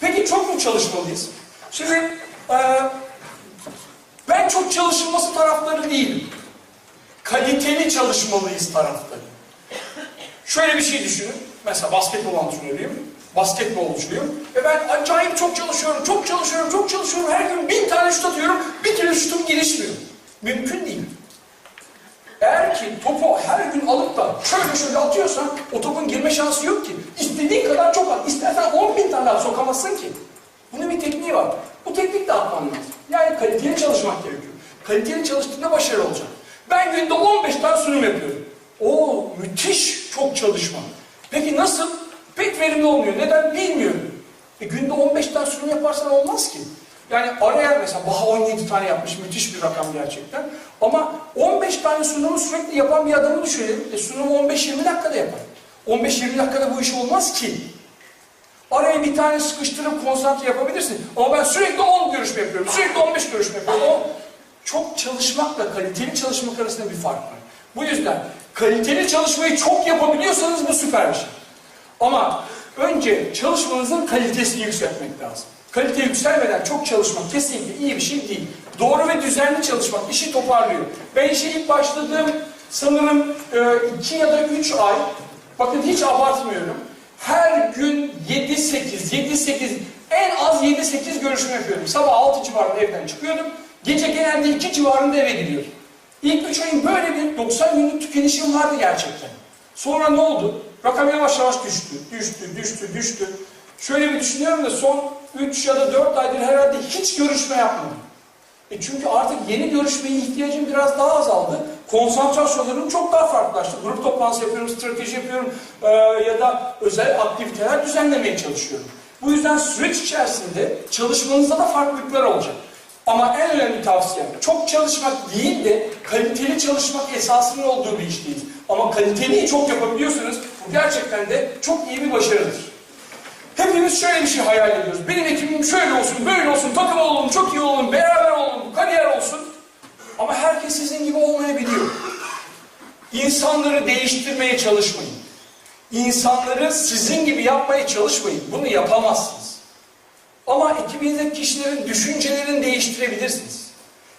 Peki çok mu çalışmalıyız? Şimdi e, ben çok çalışılması taraftarı değilim. Kaliteli çalışmalıyız taraftarı. Şöyle bir şey düşünün. Mesela basketbol antrenörüyüm. Basketbolcuyum. Ve ben acayip çok çalışıyorum, çok çalışıyorum, çok çalışıyorum. Her gün bin tane şut atıyorum. Bir türlü şutum gelişmiyor. Mümkün değil. Eğer ki topu her gün alıp da şöyle şöyle atıyorsan o topun girme şansı yok ki. İstediğin kadar çok at. İstersen 10 bin tane at sokamazsın ki. Bunun bir tekniği var. Bu teknikle atman lazım. Yani kaliteli çalışmak gerekiyor. Kaliteli çalıştığında başarılı olacak. Ben günde 15 tane sunum yapıyorum. Oo müthiş çok çalışma. Peki nasıl? Pek verimli olmuyor. Neden? Bilmiyorum. E, günde 15 tane sunum yaparsan olmaz ki. Yani araya mesela Baha 17 tane yapmış. Müthiş bir rakam gerçekten. Ama 15 tane sunumu sürekli yapan bir adamı düşünelim. E, sunumu 15-20 dakikada yapar. 15-20 dakikada bu iş olmaz ki. Araya bir tane sıkıştırıp konsantre yapabilirsin. Ama ben sürekli 10 görüşme yapıyorum. Sürekli 15 görüşme yapıyorum. Çok çalışmakla kaliteli çalışmak arasında bir fark var. Bu yüzden kaliteli çalışmayı çok yapabiliyorsanız bu süper bir şey. Ama önce çalışmanızın kalitesini yükseltmek lazım. Kalite yükselmeden çok çalışmak kesinlikle iyi bir şey değil. Doğru ve düzenli çalışmak işi toparlıyor. Ben işe ilk başladığım sanırım 2 ya da 3 ay, bakın hiç abartmıyorum. Her gün 7-8, 7-8, en az 7-8 görüşme yapıyordum. Sabah 6 civarında evden çıkıyordum. Gece genelde 2 civarında eve gidiyordum. İlk 3 ayın böyle bir 90 günlük tükenişim vardı gerçekten. Sonra ne oldu? Rakam yavaş yavaş düştü, düştü, düştü, düştü. Şöyle bir düşünüyorum da son 3 ya da 4 aydır herhalde hiç görüşme yapmadım. E çünkü artık yeni görüşmeye ihtiyacım biraz daha azaldı. Konsantrasyonlarım çok daha farklılaştı. Grup toplantısı yapıyorum, strateji yapıyorum e, ya da özel aktiviteler düzenlemeye çalışıyorum. Bu yüzden süreç içerisinde çalışmanızda da farklılıklar olacak. Ama en önemli tavsiyem çok çalışmak değil de kaliteli çalışmak esasının olduğu bir işteyiz. Ama kaliteliyi çok yapabiliyorsanız bu gerçekten de çok iyi bir başarıdır. Hepimiz şöyle bir şey hayal ediyoruz. Benim ekibim şöyle olsun, böyle olsun, takım olalım, çok iyi olalım, beraber olalım, kariyer olsun. Ama herkes sizin gibi olmayabiliyor. İnsanları değiştirmeye çalışmayın. İnsanları sizin gibi yapmaya çalışmayın. Bunu yapamazsınız. Ama ekibinizdeki kişilerin düşüncelerini değiştirebilirsiniz.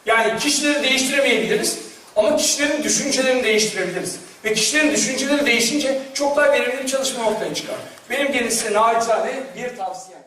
Yani kişileri değiştiremeyebiliriz ama kişilerin düşüncelerini değiştirebiliriz. Ve kişilerin düşünceleri değişince çok daha verimli bir çalışma ortaya çıkar. Benim gene size naçizane bir tavsiyem.